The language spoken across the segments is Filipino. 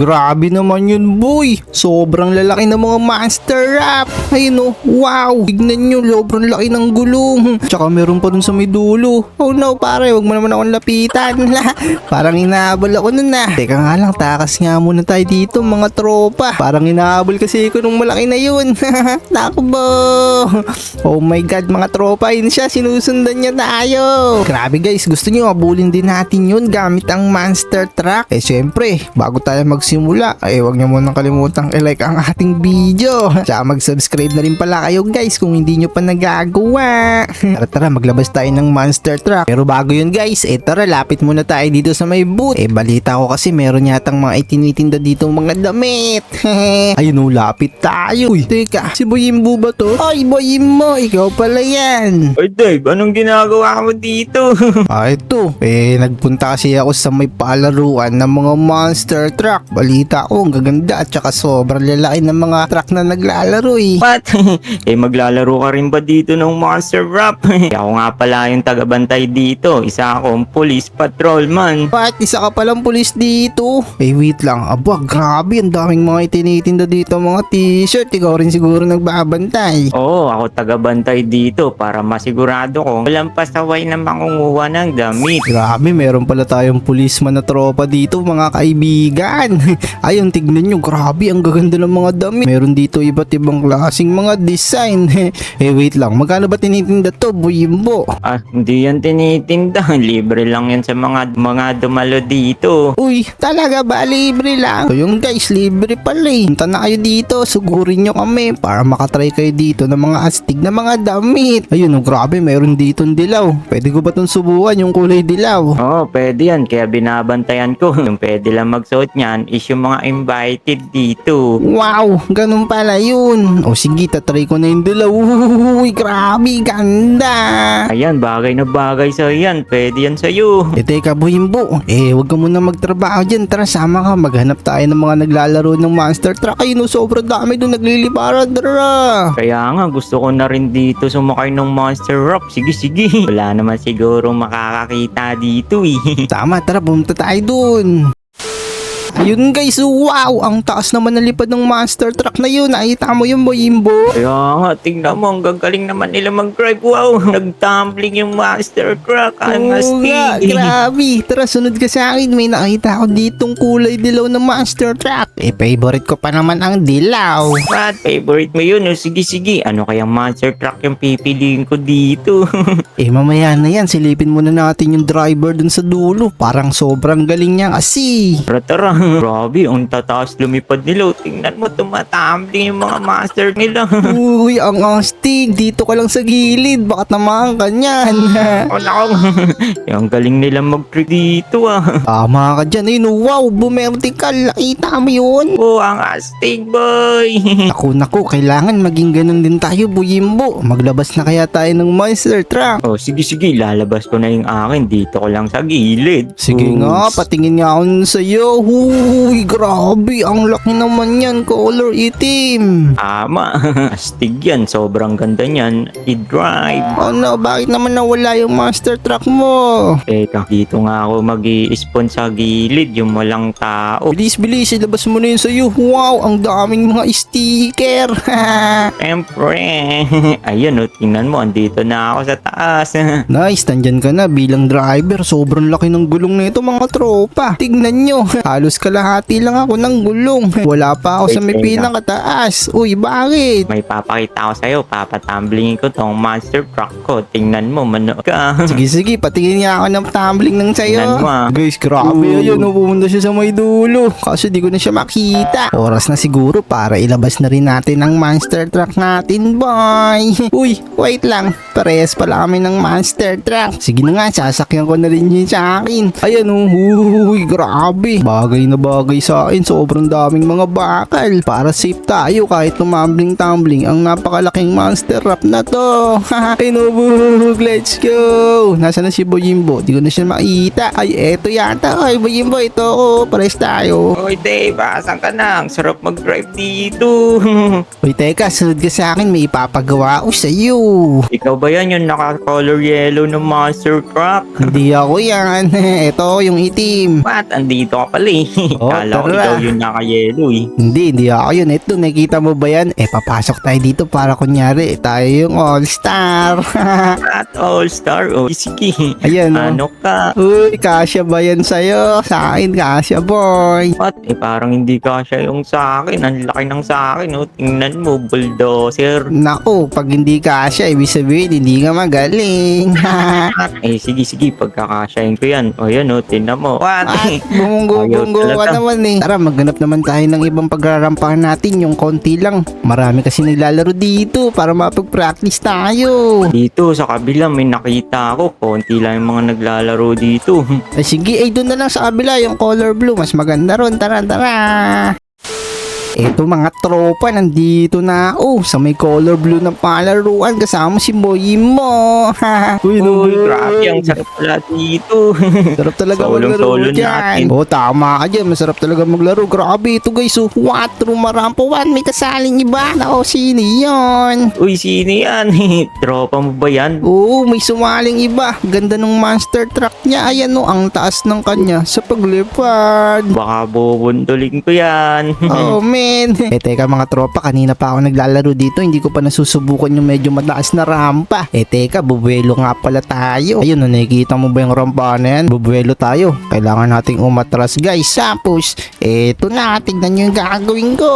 Grabe naman yun, boy. Sobrang lalaki ng mga monster rap. Ayun oh, wow. Tignan nyo, sobrang laki ng gulong. Tsaka meron pa dun sa may dulo. Oh no, pare, wag mo naman akong lapitan. Parang inahabol ako nun na. Teka nga lang, takas nga muna tayo dito, mga tropa. Parang inahabol kasi ako nung malaki na yun. Takbo. Oh my god, mga tropa, yun siya. Sinusundan niya tayo. Grabe guys, gusto niyo abulin din natin yun gamit ang monster truck. Eh syempre, bago tayo magsimula, eh wag niyo munang kalimutang i-like ang ating video. Tsaka mag-subscribe na rin pala kayo guys kung hindi nyo pa nagagawa. tara tara, maglabas tayo ng monster truck. Pero bago yun guys, eh tara, lapit muna tayo dito sa may booth. Eh balita ko kasi meron yatang mga itinitinda dito mga damit. Ayun oh, lapit tayo. Uy, teka, si Boyimbo ba to? Ay, Boyimbo, ikaw pala yan. Oy Dave, anong ginagawa mo dito? Ah, ito. Eh, nagpunta kasi ako sa may palaruan ng mga monster truck. Balita ko, ang gaganda at saka sobrang lalaki ng mga truck na naglalaro eh. What? eh maglalaro ka rin ba dito ng Monster Rap? ako nga pala yung tagabantay dito. Isa akong police patrolman. What? Isa ka palang pulis dito? Eh, wait lang. Aba, grabe. Ang daming mga itinitinda dito mga t-shirt. Ikaw rin siguro nagbabantay. Oo, ako tagabantay dito para masigurado ko walang pasaway na mangunguha ng damit. Grabe, meron pala tayong pulisman na tropa dito mga kaibigan. Ayun, tignan nyo, grabe, ang gaganda ng mga damit. Meron dito iba't ibang klaseng mga design. eh, wait lang, magkano ba tinitinda to, Buyimbo? Ah, hindi yan tinitinda. Libre lang yan sa mga mga dumalo dito. Uy, talaga ba? Libre lang? So yung guys, libre pala eh. Punta na kayo dito, sugurin nyo kami para makatry kayo dito ng mga astig na mga damit. Ayun, oh, grabe, meron dito dilaw. Pwede ko ba itong subukan yung kulay dilaw? Oo, pwede yan. Kaya binabantayan ko. Yung pwede lang magsuot niyan is yung mga invited dito. Wow, ganun pala yun. O sige, tatry ko na yung dilaw. Uy, grabe, ganda. Ayan, bagay na bagay sa yan. Pwede yan sa'yo. Eh teka, Buhimbo. Eh, wag ka muna magtrabaho dyan. Tara, sama ka. Maghanap tayo ng mga naglalaro ng monster truck. Ayun, oh, sobrang dami doon nagliliparan. Tara. Kaya nga, gusto ko na rin dito sumakay ng Monster Rock. Sige, sige. Wala naman siguro makakakita dito eh. Tama, tara, pumunta tayo dun. Ayun guys, wow! Ang taas naman ng lipad ng monster truck na yun. Nakita mo yung Boyimbo? Kaya nga, tingnan mo, ang gagaling naman nila mag-drive. Wow, nag-tumbling yung Monster Truck. Ang Oo nga, astig. grabe. Tara, sunod ka sa akin. May nakita ako ditong kulay dilaw na monster truck. Eh, favorite ko pa naman ang dilaw. What? Favorite mo yun? O, sige, sige. Ano kayang Monster Truck yung pipiliin ko dito? Eh, mamaya na yan. Silipin muna natin yung driver dun sa dulo. Parang sobrang galing niya kasi. tara, tara. Grabe, ang tataas lumipad nila. Tingnan mo, tumatumbling yung mga master nila. Uy, ang astig. Dito ka lang sa gilid. Bakit naman kanyan? oh, nako. yung galing nila mag-trick dito ah. Tama ka dyan. Ayun, wow, bumertical. Nakita mo yun? Oh, ang astig boy. Naku, naku, kailangan maging ganun din tayo, Buyimbo. Maglabas na kaya tayo ng monster truck. oh, sige, sige. Lalabas ko na yung akin. Dito ko lang sa gilid. Sige nga, Oops. patingin nga ako sa'yo. Huy, grabe. Ang laki naman yan. Color itim. Tama. astig yan. Sobrang ganda niyan. I-drive. Ano, bakit naman nawala yung monster truck mo? Teka, dito nga ako mag spawn sa gilid. Yung walang tao. Bilis, bilis. Ilabas mo na yun sa'yo. Wow, ang daming mga sticker. Siyempre. Ayun, oh, tingnan mo. Andito na ako sa taas. nice, nandyan ka na bilang driver. Sobrang laki ng gulong na ito mga tropa. Tignan nyo. Halos kalahati lang ako ng gulong. Wala pa ako sa may pinakataas. Uy, bakit? May papakita ko sa'yo. Papatamblingin ko tong monster truck ko. Tingnan mo, manood ka. Sige, sige, patingin nga ako ng tumbling ng sayo. Tingnan mo, ah. Guys, grabe Ooh. ayun. oh, Pumunta siya sa may dulo. Kaso di ko na siya makita. Oras na siguro para ilabas na rin natin ang monster truck natin, boy. Uy, wait lang. Parehas pala kami ng monster truck. Sige na nga, sasakyan ko na rin yun sa akin. Ayan, oh, uy, grabe. Bagay na bagay sa akin. Sobrang daming mga bakal. Para safe tayo kahit tumambling-tumbling ang napakalaking monster truck na to. Pinubog, let's go. Nasaan na si Boyimbo? Di ko na siya makita. Ay, eto yata. Ay, Boyimbo, ito ako. Pares tayo. Oy, Dave, asan ka na? Ang sarap mag-drive dito. Uy, teka, sunod ka sa akin. May ipapagawa ko sa'yo. Ikaw ba yan yung naka-color yellow ng monster truck? Hindi ako yan. Ito, yung itim. What? Andito ka pala eh. Oh, Kala ko tara. ikaw yung naka-yellow eh. Hindi, hindi ako yun. Ito, nakikita mo ba yan? Eh, papasok tayo dito para kunyari, tayo yung all-star. At all-star. O, sige. Ayan, oh. Ano ka? Uy, kasya ba yan sa'yo? Sa akin, kasya, boy. What? Eh, parang hindi ka siya yung sa akin. Ang laki ng sa akin. Oh. Tingnan mo, bulldozer. Naku, pag hindi kasya, ibig sabihin, hindi ka magaling. At, eh, sige, sige. Pagkakasyahin ko yan. O, yan, oh. Tingnan mo. What? At bumunggo-bunggo Talaga. naman eh. Tara, maghanap naman tayo ng ibang pagrarampahan natin, yung konti lang. Marami kasi naglalaro dito para mapag-practice tayo. Dito, sa kabila, may nakita ako. Konti lang yung mga naglalaro dito. Eh, sige, ay doon na lang sa kabila, yung color blue. Mas maganda ron. Tara, tara. Eto mga tropa, nandito na ako sa may color blue na palaruan kasama si Boy mo. Uy, Uy, grabe. Ang sarap pala dito. Sarap talaga Solong maglaro dyan. Oo, tama ka dyan. Masarap talaga maglaro. Grabe ito guys. Oh, what? Rumarampa one. May kasaling iba. Nako, sino yun? Uy, sino yan? Tropa mo ba yan? Oo, may sumaling iba. Ganda ng monster truck niya. Ayan o, ang taas ng kanya sa paglipad. Baka bubundulin ko yan. Oh man. Eh teka mga tropa, kanina pa ako naglalaro dito. Hindi ko pa nasusubukan yung medyo mataas na rampa. Eh teka, bubuelo nga pala tayo. Ayun, nakikita mo ba yung rampa na yan? Bubuelo tayo. Kailangan nating umatras guys. Tapos, eto na. Tignan nyo yung gagawin ko.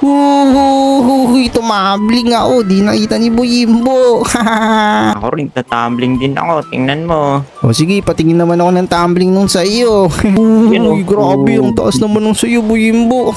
Huhuhuhuy, tumabling. Oh, di nakita ni Buyimbo. ako rin, tatumbling din ako. Tingnan mo. o sige, patingin naman ako ng tumbling nung sa iyo. Uy, grabe. Ang taas naman nung sa iyo, Buyimbo.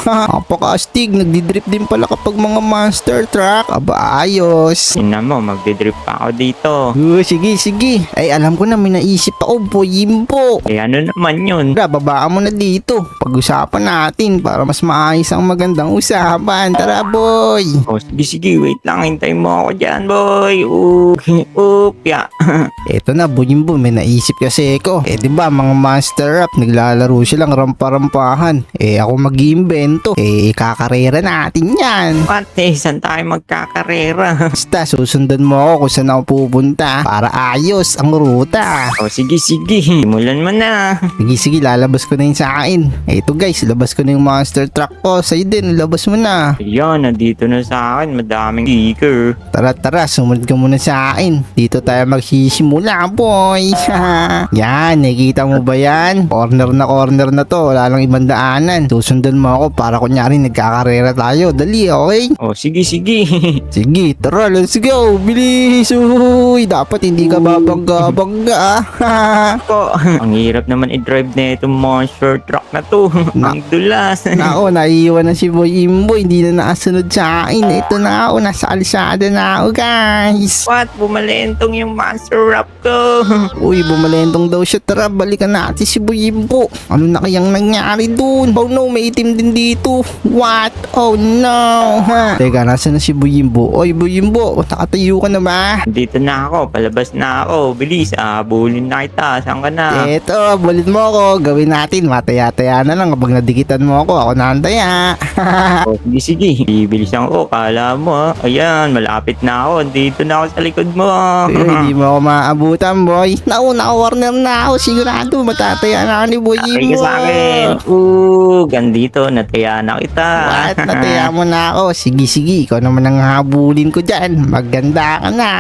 Napaka-astig. Nagdidrip din pala kapag mga monster truck. Aba, ayos. Tingnan mo, magdidrip pa ako dito. Uh, sige, sige. Ay, alam ko na may naisip ako, Buyimbo. Eh, ano naman yun? Tara, babaan mo na dito. Pag-usapan natin para mas maayos ang magandang usapan. Tara, boy. Oh, sige, sige, wait lang. Hintayin mo ako dyan, boy. Oop, oop, ya. Eto na, Buyimbo, may naisip kasi ako. Eh, di ba, mga master rap, naglalaro silang rampa-rampahan. Eh, ako mag-iimbento. Eh, kakarera natin yan. Eh, saan tayo magkakarera? Basta, susundan mo ako kung saan ako pupunta para ayos ang ruta. oh, sige, sige. Simulan mo na. Sige, sige, lalabas ko na yun sa akin. Ito guys, labas ko na yung monster truck ko. Sa'yo din, labas mo na. Ayan, nandito na sa akin. Madaming sticker. Tara, tara, sumunod ka muna sa akin. Dito tayo magsisimula, boy. yan, nakikita mo ba yan? Corner na corner na to. Wala lang ibang daanan. Susundan mo ako para kunyari nagkakarera tayo. Dali, okay? Oh, sige, sige. Sige, tara, let's go. Bilis. Uy, dapat hindi ka babangga-bangga. ah. ko. Ang hirap naman i-drive na itong monster truck na to. Na- Ang dulas. Nako, naiiwan na si Boy Imbo. Hindi na nakasunod sa akin. Ito na ako, nasa alisada na ako, guys. What? Bumalentong yung monster rap ko. Uy, bumalentong daw siya. Tara, balikan natin si Boy Imbo. Ano na kayang nangyari dun? Oh no, may itim din dito. What? Oh no. Ha? Teka, nasa na si Boy Imbo? Oy, Boy Imbo, nakatayo ka na ba? Dito na ako. Palabas na ako. Bilis. Ah, bulin na kita. Saan ka na? Eto, bulit mo ako. Gawin natin. Mataya-taya na lang kapag nadikitan mo ako. Ako na ang taya. Oh, sige, sige. Bibilisan ko. Kala mo, ah. Ayan, malapit na ako. Dito na ako sa likod mo. ah. Pero hindi mo ako maabutan, boy. Naku, naka-warner na ako. Sigurado, matataya na ako ni Boy Sakay ka Imbo. sa akin. Ooh, gandito. Nataya na kita. What? Nataya mo na ako. Sige, sige. Ikaw naman ang habulin ko dyan. Maganda ka na.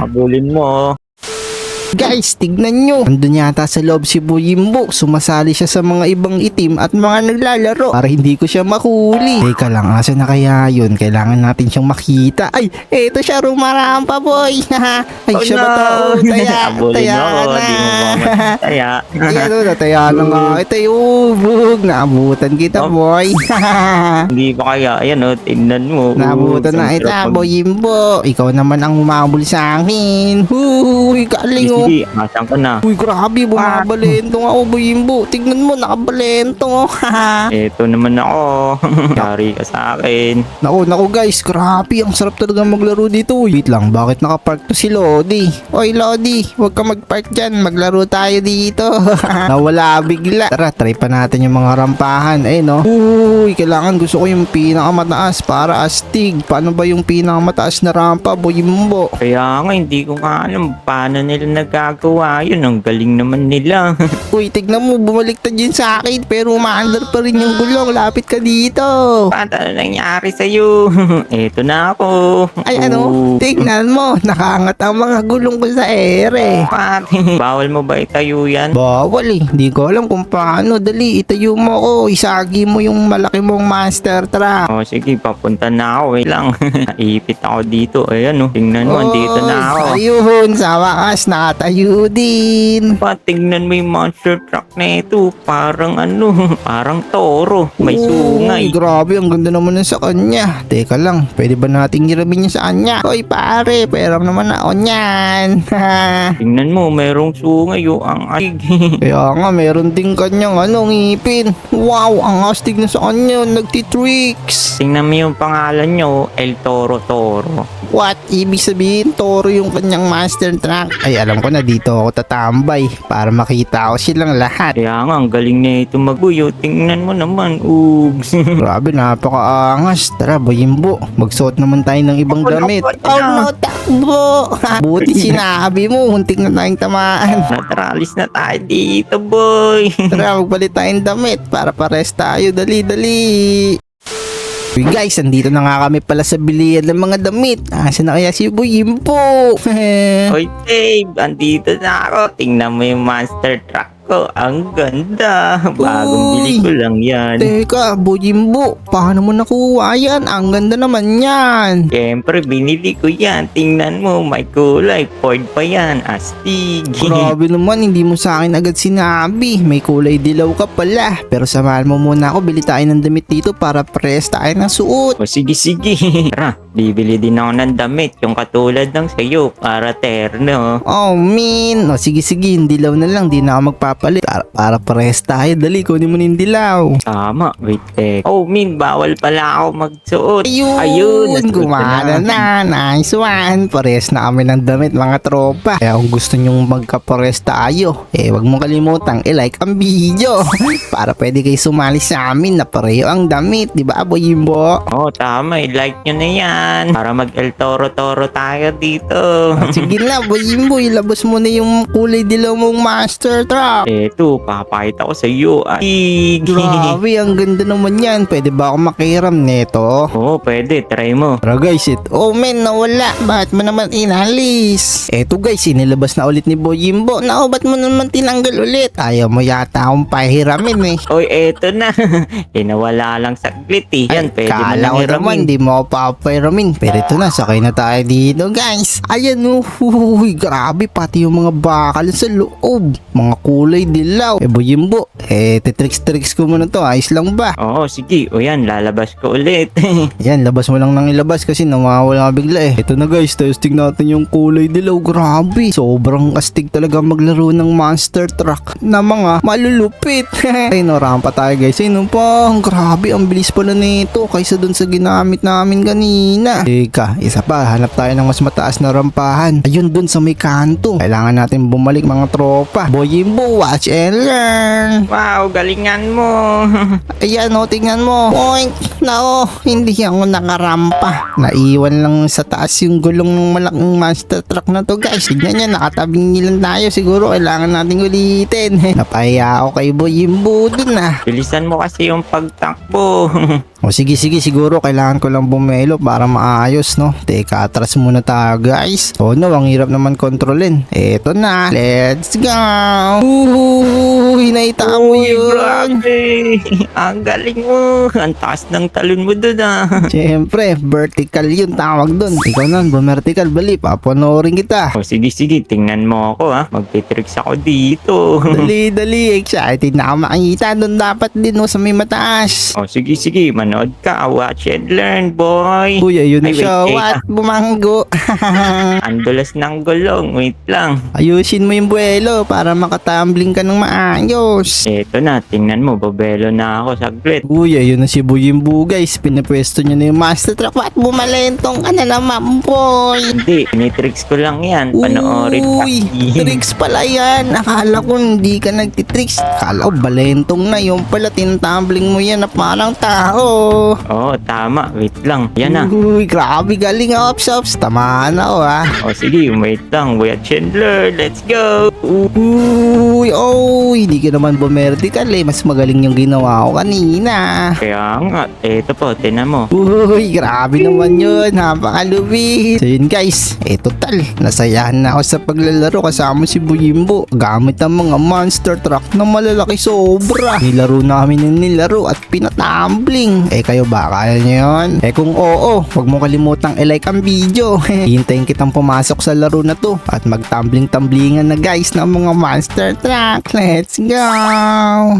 Nakabulin mo. Guys, tignan nyo. Andun yata sa loob si Buyimbo. Sumasali siya sa mga ibang itim at mga naglalaro para hindi ko siya mahuli. Teka lang, asa na kaya yun? Kailangan natin siyang makita. Ay, eto siya rumarampa, boy. Ay, Oh, siya ba no. to? Taya, taya na. Ba mataya? Ayan o, nataya na nga. Ito yung bug. Naabutan kita, Oh. boy. Hindi pa kaya. Ayan, oh, tingnan mo. Naabutan na mag- Boyimbo. Ikaw naman ang umabol sa akin. Huy, galing Sige, oh. Asan ka na? Uy, grabe, bumabalentong ako, Boyimbo. Tignan mo, nakabalentong. oh. Eto naman ako. Yari ka sa akin. naku, naku guys, grabe. Ang sarap talaga maglaro dito. Uy, wait lang, bakit nakapark to si Lodi? Oy, Lodi, huwag ka magpark dyan. Maglaro tayo dito. Nawala bigla. Tara, try pa natin yung mga rampahan. Eh, no? Uy, kailangan gusto ko yung pinakamataas para astig. Paano ba yung pinakamataas na rampa, Boyimbo? Kaya nga, hindi ko nga alam paano nila nag nagagawa yun. Ang galing naman nila. Uy, tignan mo, bumaliktad yun sa akin pero umaandar pa rin yung gulong. Lapit ka dito. Paano ano nangyari sa'yo? Eto na ako. Ay ano, Oh. tignan mo, nakaangat ang mga gulong ko sa ere. Pati, bawal mo ba itayo yan? Bawal eh, di ko alam kung paano. Dali, itayo mo ko, isagi mo yung malaki mong monster truck. O sige, papunta na ako. Wait lang. Naipit ako dito. Ayan o. Tingnan mo, andito na ako. Ayun, sa wakas, nakatayo din. Pa, tingnan mo yung monster truck na ito. Parang ano, parang toro. May Uy, sungay. grabe, ang ganda naman nun sa kanya. Teka lang, pwede ba nating hiramin niya sa kanya? Hoy pare, pera naman ako niyan. Tingnan mo, merong sungay o ang aig. Kaya nga, meron din kanyang ano, ngipin. Wow, ang astig na sa kanya, nagtitricks. Tingnan mo yung pangalan nyo, El Toro Toro. What? Ibig sabihin, toro yung kanyang master truck. Ay, alam ko na dito ako tatambay para makita ko silang lahat. Kaya nga, ang galing na ito magbuyo. Tingnan mo naman, ugs. Grabe, napakaangas. Tara, Boyimbo, magsuot naman tayo ng ibang damit. Oh no, takbo! Buti sinabi mo, muntik na tayong tamaan. Nataralis na tayo dito, boy. Tara, magpalit tayong damit para pares tayo. Dali, dali. Uy guys, andito na nga kami pala sa bilihan ng mga damit. Asa na kaya si Boyimbo? Hoy, Dave, andito na ako. Tingnan mo yung monster truck ko. Ang ganda. Bagong bili Uy. ko lang yan. Teka, Boyimbo, paano mo nakuha yan? Ang ganda naman yan. Siyempre, binili ko yan. Tingnan mo, may kulay. Ford pa yan. Astig. Grabe naman, hindi mo sa akin agad sinabi. May kulay dilaw ka pala. Pero samahan mo muna ako, bili tayo ng damit dito para press tayo ng suot. O sige, sige. Tara, bibili din ako ng damit. Yung katulad ng sayo para terno. Oh, min. O sige, sige, yung dilaw na lang. Di na ako magpapalit. Para, para press tayo. Dali, kunin mo na yung dilaw. Tama, wait eh. Oh, Min, bawal pala ako magsuot. Ayun, Ayun, gumana ko na. Nice one. Pares na kami ng damit mga tropa. Kaya kung gusto nyong magkapares tayo, eh wag mong kalimutang i-like ang video. Para pwede kayo sumali sa amin na pareho ang damit. Di ba, Boyimbo? Oh, tama. I-like nyo na yan. Para mag-El Toro-Toro tayo dito. Sige na, Boyimbo. Ilabas mo na yung kulay dilaw mong master truck. Eto, papakita ko sa iyo. Ay, Grabe, ang ganda naman yan. Pwede ba ako makiram nito? Oo, pwede. Try mo. Tara guys, it. Oh men, nawala. Bakit mo naman inalis? Eto guys, inilabas na ulit ni Boyimbo. Nako, ba't mo naman tinanggal ulit? Ayaw mo yata akong pahiramin eh. Oy, eto na. eh, nawala lang saglit eh. Yan, pwede mo Kala nang ko naman, hiramin. di mo ako papahiramin. Pero ito na, sakay na tayo dito guys. Ayan oh, huy, grabe. Pati yung mga bakal sa loob. Mga kulay dilaw. Eh Boyimbo, eh titricks-tricks ko muna to. Ayos lang ba? Oo, sige. O yan, lalabas ko ulit. Yan, labas mo lang nang ilabas kasi nawawala ka bigla eh. Ito na guys, testing natin yung kulay dilaw. Grabe, sobrang astig talaga maglaro ng monster truck na mga malulupit. Ay, no, rampa tayo guys. Ay, no pa, grabe, ang bilis pala nito kaysa dun sa ginamit namin kanina. Teka, isa pa, hanap tayo ng mas mataas na rampahan. Ayun dun sa may kanto. Kailangan natin bumalik mga tropa. Boyimbo, watch and learn. wow, galingan mo. Ayan o, tingnan mo. Point. Nako, hindi ako nakarampa. Naiwan lang sa taas yung gulong ng malaking monster truck na to guys. Tignan nyo, nakatabing nilang tayo. Siguro kailangan nating ulitin. Napahiya ako kay Boy Jimbo dun ah. Bilisan mo kasi yung pagtakbo. O sige sige siguro kailangan ko lang bumelo para maayos no. Teka atras muna tayo guys. Oh no ang hirap naman kontrolin. Eto na. Let's go. Uhuhu, hinaita mo Uy, yun. Ang galing mo. Ang taas ng talon mo dun ah. Siyempre, vertical yun tawag dun. Ikaw nun, vertical bali, papanoorin kita. O sige, sige. Tingnan mo ako ha. Magpitricks ako dito. Dali, dali, excited na ako makita. Doon dapat din no, sa may mataas. o sige, sige. Manood ka. Watch and learn, boy. Uy, ayun na Ay, wait, siya. eh, What? Bumanggo. Ang dulas ng gulong. Wait lang. Ayusin mo yung buwelo para makatambling ka ng maayos. Eto na. Tingnan mo. Babelo na ako saglit. Uy, ayun na si Buyimbu guys. Pinapwesto niya na yung master truck. What? Bumalentong ka na naman, boy. Hindi. Pinitricks ko lang yan. Panoorin ka. Uy, tricks pala yan. Akala ko hindi ka nagtitricks. Akala ko balentong na yung pala tinatumbling mo yan na parang tao. Oo, tama. Wait lang. Yan na. Uy, grabe galing ops ops. Tamaan ako ha. O sige, wait lang. Kuya Chandler, let's go! Uy, oh, hindi ka naman bumertical eh. Mas magaling yung ginawa ko kanina. Kaya nga, eto po, tinan mo. Uy, grabe naman yun. Napakalubi. So yun guys, eh total. Nasayahan na ako sa paglalaro kasama si Buyimbo. Gamit ang mga monster truck na malalaki sobra. Nilaro namin yung nilaro at pinatumbling. Eh kayo ba, kaya nyo yun? Eh kung oo, huwag mo kalimutang i-like ang video. Hintayin kitang pumasok sa laro na to at magtumbling-tumblingan na guys ng mga monster truck. Let's go!